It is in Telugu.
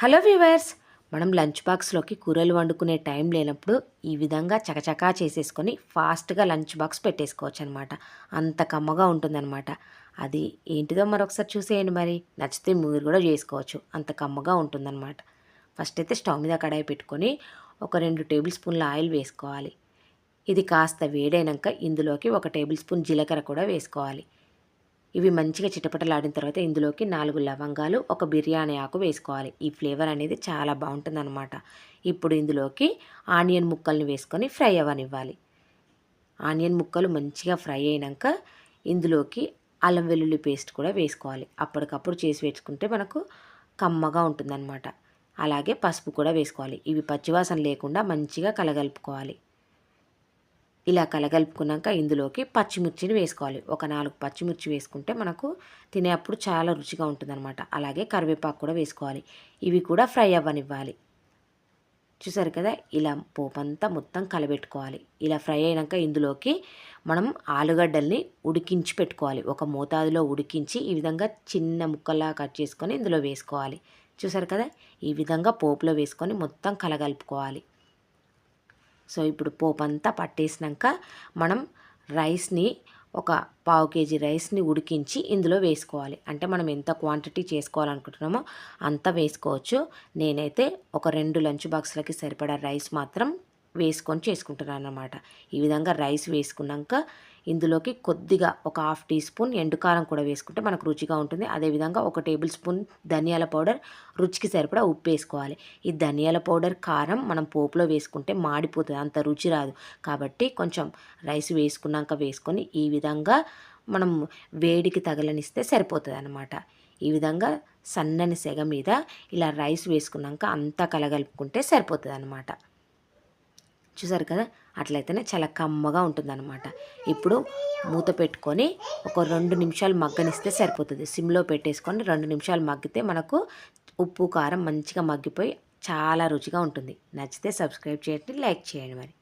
హలో వ్యూవర్స్ మనం లంచ్ బాక్స్లోకి కూరలు వండుకునే టైం లేనప్పుడు ఈ విధంగా చకచకా చేసేసుకొని ఫాస్ట్గా లంచ్ బాక్స్ పెట్టేసుకోవచ్చు అనమాట అంత కమ్మగా ఉంటుందన్నమాట అది ఏంటిదో మరొకసారి చూసేయండి మరి. నచ్చితే మీరు కూడా చేసుకోవచ్చు. అంత కమ్మగా ఉంటుందన్నమాట ఫస్ట్ అయితే స్టవ్ మీద కడాయి పెట్టుకొని ఒక రెండు టేబుల్ స్పూన్ల ఆయిల్ వేసుకోవాలి. ఇది కాస్త వేడైనాక ఇందులోకి ఒక టేబుల్ స్పూన్ జీలకర్ర కూడా వేసుకోవాలి. ఇవి మంచిగా చిటపటలాడిన తర్వాత ఇందులోకి నాలుగు లవంగాలు ఒక బిర్యానీ ఆకు వేసుకోవాలి. ఈ ఫ్లేవర్ అనేది చాలా బాగుంటుందన్నమాట. ఇప్పుడు ఇందులోకి ఆనియన్ ముక్కల్ని వేసుకొని ఫ్రై అవ్వనివ్వాలి. ఆనియన్ ముక్కలు మంచిగా ఫ్రై అయినాక ఇందులోకి అల్లం వెల్లుల్లి పేస్ట్ కూడా వేసుకోవాలి. అప్పటికప్పుడు చేసి వేసుకుంటే మనకు కమ్మగా ఉంటుందన్నమాట. అలాగే పసుపు కూడా వేసుకోవాలి. ఇవి పచ్చివాసన లేకుండా మంచిగా కలగలుపుకోవాలి. ఇలా కలగలుపుకున్నాక ఇందులోకి పచ్చిమిర్చిని వేసుకోవాలి. ఒక నాలుగు పచ్చిమిర్చి వేసుకుంటే మనకు తినేప్పుడు చాలా రుచిగా ఉంటుందన్నమాట. అలాగే కరివేపాకు కూడా వేసుకోవాలి. ఇవి కూడా ఫ్రై అవ్వనివ్వాలి. చూసారు కదా? ఇలా పోపంతా మొత్తం కలబెట్టుకోవాలి. ఇలా ఫ్రై అయినాక ఇందులోకి మనం ఆలుగడ్డల్ని ఉడికించి పెట్టుకోవాలి. ఒక మోతాదులో ఉడికించి ఈ విధంగా చిన్న ముక్కల్లా కట్ చేసుకొని ఇందులో వేసుకోవాలి. చూసారు కదా? ఈ విధంగా పోపులో వేసుకొని మొత్తం కలగలుపుకోవాలి. సో ఇప్పుడు పోపు అంతా పట్టేసినాక మనం రైస్ని ఒక పావు కేజీ రైస్ని ఉడికించి ఇందులో వేసుకోవాలి. అంటే మనం ఎంత క్వాంటిటీ చేసుకోవాలనుకుంటున్నామో అంత వేసుకోవచ్చు. నేనైతే ఒక రెండు లంచ్ బాక్స్లకి సరిపడా రైస్ మాత్రం వేసుకొని చేసుకుంటున్నాను అనమాట ఈ విధంగా రైస్ వేసుకున్నాక ఇందులోకి కొద్దిగా ఒక హాఫ్ టీ స్పూన్ ఎండుకారం కూడా వేసుకుంటే మనకు రుచిగా ఉంటుంది. అదేవిధంగా ఒక టేబుల్ స్పూన్ ధనియాల పౌడర్ రుచికి సరిపడా ఉప్పు వేసుకోవాలి. ఈ ధనియాల పౌడర్ కారం మనం పోపులో వేసుకుంటే మాడిపోతుంది అంత రుచి రాదు. కాబట్టి కొంచెం రైస్ వేసుకున్నాక వేసుకొని ఈ విధంగా మనం వేడికి తగలనిస్తే సరిపోతుంది అనమాట ఈ విధంగా సన్నని సెగ మీద ఇలా రైస్ వేసుకున్నాక అంతా కలగలుపుకుంటే సరిపోతుంది అనమాట చూసారు కదా? అట్లయితేనే చాలా కమ్మగా ఉంటుందన్నమాట. ఇప్పుడు మూత పెట్టుకొని ఒక రెండు నిమిషాలు మగ్గనిస్తే సరిపోతుంది. సిమ్లో పెట్టేసుకొని రెండు నిమిషాలు మగ్గితే మనకు ఉప్పు కారం మంచిగా మగ్గిపోయి చాలా రుచిగా ఉంటుంది. నచ్చితే సబ్స్క్రైబ్ చేయండి లైక్ చేయండి మరి.